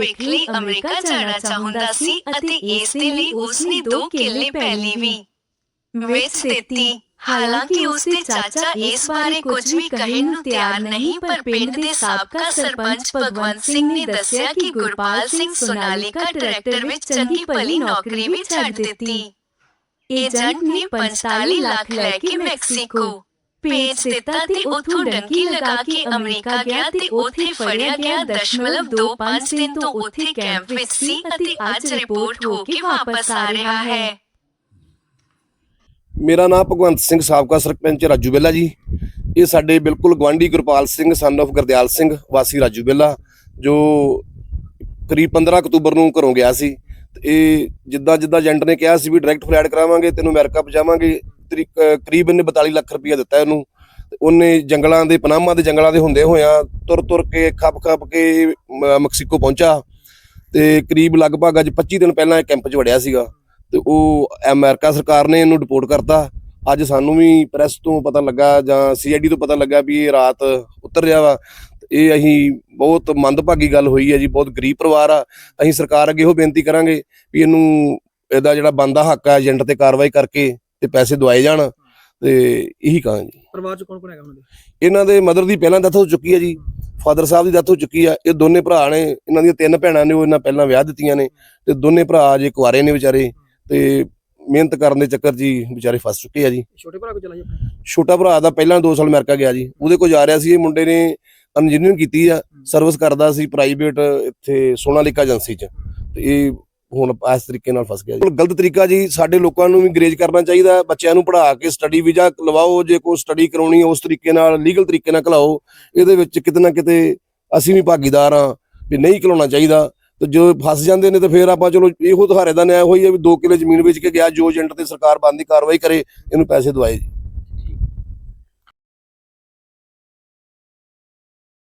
ਭਵਿੱਖ ਲਈ ਅਮਰੀਕਾ ਜਾਣਾ ਚਾਹੁੰਦਾ ਸੀ ਅਤੇ ਇਸ ਦੇ ਲਈ ਉਸ ਨੇ ਦੋ ਕਿੱਲੇ ਪਹਿਲੀ ਵੀ ਵੇਚ ਦਿੱਤੀ ਹਾਲਾਂਕਿ ਉਸ ਦੇ ਚਾਚਾ ਇਸ ਬਾਰੇ ਕੁਝ ਵੀ ਕਹਿਣ ਨੂੰ ਤਿਆਰ ਨਹੀਂ ਪਰ ਪਿੰਡ ਦੇ ਸਾਬਕਾ ਸਰਪੰਚ ਭਗਵੰਤ ਸਿੰਘ ਨੇ ਦੱਸਿਆ ਕਿ ਗੁਰਪਾਲ ਸਿੰਘ ਸੋਨਾਲੀਕਾ ਟਰੈਕਟਰ ਵਿੱਚ ਚੰਗੀ ਭਲੀ ਨੌਕਰੀ ਵੀ ਛੱਡ ਦਿੱਤੀ ਏਜੰਟ ਨੇ 45 ਲੱਖ ਲੈ ਕੇ ਮੈਕਸੀਕੋ ਭੇਜ ਦਿੱਤਾ ਤੇ ਉਥੋਂ ਡੰਕੀ ਲਗਾ ਕੇ ਅਮਰੀਕਾ ਗਿਆ ਤੇ ਉਥੇ ਫੜਿਆ ਗਿਆ ਦਸ਼ਮਲਵ 25 ਦਿਨ ਤੋਂ ਉਥੇ ਕੈਂਪ ਵਿੱਚ ਸੀ ਅਤੇ ਅੱਜ ਰਿਪੋਰਟ ਹੋ ਕੇ ਵਾਪਸ ਆ ਰਿਹਾ ਹੈ। ਮੇਰਾ ਨਾਮ ਭਗਵੰਤ ਸਿੰਘ ਸਾਬਕਾ ਸਰਪੰਚ ਰਾਜੂ ਬੇਲਾ ਜੀ। ਇਹ ਸਾਡੇ ਬਿਲਕੁਲ ਗਵਾਂਢੀ ਗੁਰਪਾਲ ਸਿੰਘ ਸਨ of ਗੁਰਦਿਆਲ ਸਿੰਘ ਵਾਸੀ ਰਾਜੂ ਬੇਲਾ ਜੋ ਕਰੀਬ 15 ਅਕਤੂਬਰ ਨੂੰ ਘਰੋਂ ਗਿਆ ਸੀ। ਤੇ ਇਹ ਜਿੱਦਾਂ ਜਿੱਦਾਂ ਏਜੰਟ ਨੇ ਕਿਹਾ ਸੀ ਵੀ ਡਾਇਰੈਕਟ ਫਲਾਈਟ ਕਰਾਵਾਂਗੇ ਤੈਨੂੰ ਅਮਰੀਕਾ ਪਹੁੰਚਾਵਾਂਗੇ ਕਰੀਬ ਇਹਨੇ 42 ਲੱਖ ਰੁਪਇਆ ਦਿੱਤਾ ਇਹਨੂੰ। ਤੇ ਉਹਨੇ ਜੰਗਲਾਂ ਦੇ, ਪਨਾਮਾ ਦੇ ਜੰਗਲਾਂ ਦੇ ਹੁੰਦੇ ਹੋਇਆਂ ਤੁਰ ਤੁਰ ਕੇ, ਖੱਪ ਖੱਪ ਕੇ ਮੈਕਸੀਕੋ ਪਹੁੰਚਾ। ਤੇ ਕਰੀਬ ਲਗਭਗ ਅੱਜ 25 ਦਿਨ ਪਹਿਲਾਂ ਇਹ ਕੈਂਪ 'ਚ ਵੜਿਆ ਸੀਗਾ। ਤੇ ਉਹ ਅਮਰੀਕਾ ਸਰਕਾਰ ਨੇ ਇਹਨੂੰ ਡਿਪੋਰਟ ਕਰਤਾ। ਅੱਜ ਸਾਨੂੰ ਵੀ ਪ੍ਰੈਸ ਤੋਂ ਪਤਾ ਲੱਗਾ ਜਾਂ ਸੀਆਈਡੀ ਤੋਂ ਪਤਾ ਲੱਗਾ ਵੀ ਇਹ ਰਾਤ ਉਤਰ ਰਿਹਾ ਵਾ। ਇਹ ਅਸੀਂ ਬਹੁਤ ਮੰਦਭਾਗੀ ਗੱਲ ਹੋਈ ਹੈ ਜੀ, ਬਹੁਤ ਗਰੀਬ ਪਰਿਵਾਰ ਆ। ਅਸੀਂ ਸਰਕਾਰ ਅੱਗੇ ਇਹੋ ਬੇਨਤੀ ਕਰਾਂਗੇ ਵੀ ਇਹਨੂੰ, ਇਹਦਾ ਜਿਹੜਾ ਬੰਦਾ ਹੱਕ ਆ ਏਜੰਟ ਤੇ ਕਾਰਵਾਈ ਕਰਕੇ ਤੇ ਪੈਸੇ ਦਵਾਏ ਜਾਣ ਤੇ ਇਹੀ ਕਹਾਂ ਜੀ ਪਰਿਵਾਰ ਚ ਕੌਣ ਕੌਣ ਹੈਗਾ ਉਹਨਾਂ ਦੇ? ਇਹਨਾਂ ਦੇ ਮਦਰ ਦੀ ਪਹਿਲਾਂ ਡੈਥ ਹੋ ਚੁੱਕੀ ਹੈ ਜੀ ਫਾਦਰ ਸਾਹਿਬ ਦੀ ਡੈਥ ਹੋ ਚੁੱਕੀ ਆ ਇਹ ਦੋਨੇ ਭਰਾ ਨੇ ਇਹਨਾਂ ਦੀਆਂ ਤਿੰਨ ਭੈਣਾਂ ਨੇ ਉਹ ਇਹਨਾਂ ਪਹਿਲਾਂ ਵਿਆਹ ਦਿੱਤੀਆਂ ਨੇ ਤੇ ਦੋਨੇ ਭਰਾ ਜੇ ਕੁਆਰੇ ਨੇ ਵਿਚਾਰੇ ਤੇ ਮਿਹਨਤ ਕਰਨ ਦੇ ਚੱਕਰ ਹੀ ਵਿਚਾਰੇ ਫਸ ਚੁੱਕੇ ਆ ਜੀ। ਛੋਟੇ ਭਰਾ ਕੋ ਚਲਾ ਜੀ ਛੋਟਾ ਭਰਾ ਦਾ ਪਹਿਲਾਂ 2 ਸਾਲ ਅਮਰੀਕਾ ਗਿਆ ਜੀ ਉਹਦੇ ਕੋਲ ਜਾ ਰਿਹਾ ਸੀ ਇਹ ਮੁੰਡੇ ਨੇ ਇੰਜੀਨੀਅਰਿੰਗ ਕੀਤੀ ਆ ਸਰਵਿਸ ਕਰਦਾ ਸੀ ਪ੍ਰਾਈਵੇਟ ਇੱਥੇ ਸੋਨਾਲੀਕਾ ਏਜੰਸੀ 'ਚ ਤੇ ਇਹ ਹੁਣ ਇਸ ਤਰੀਕੇ ਨਾਲ ਫਸ ਗਿਆ ਜੀ। ਗਲਤ ਤਰੀਕਾ ਜੀ, ਸਾਡੇ ਲੋਕਾਂ ਨੂੰ ਵੀ ਗਰੇਜ ਕਰਨਾ ਚਾਹੀਦਾ ਬੱਚਿਆਂ ਨੂੰ ਪੜ੍ਹਾ ਕੇ ਸਟੱਡੀ ਵੀਜ਼ਾ ਲਵਾਓ, ਜੇ ਕੋਈ ਸਟੱਡੀ ਕਰਾਉਣੀ ਹੈ, ਉਸ ਤਰੀਕੇ ਨਾਲ ਲੀਗਲ ਤਰੀਕੇ ਨਾਲ ਘਲਾਓ ਇਹਦੇ ਵਿੱਚ ਕਿਤੇ ਨਾ ਕਿਤੇ ਅਸੀਂ ਵੀ ਭਾਗੀਦਾਰ ਆ ਵੀ ਨਹੀਂ ਘਲਾਉਣਾ ਚਾਹੀਦਾ। ਤੇ ਜੋ ਫਸ ਜਾਂਦੇ ਨੇ, ਤੇ ਫਿਰ ਆਪਾਂ ਚਲੋ ਇਹੋ ਤੁਹਾਰੇ ਦਾ ਨਿਆਂ ਹੋਈ ਹੈ ਵੀ 2 ਕਿੱਲੇ ਜ਼ਮੀਨ ਵੇਚ ਕੇ ਗਿਆ, ਜੋ ਏਜੰਟ ਤੇ ਸਰਕਾਰ ਬੰਦੀ ਕਾਰਵਾਈ ਕਰੇ, ਇਹਨੂੰ ਪੈਸੇ ਦਵਾਏ ਜੀ।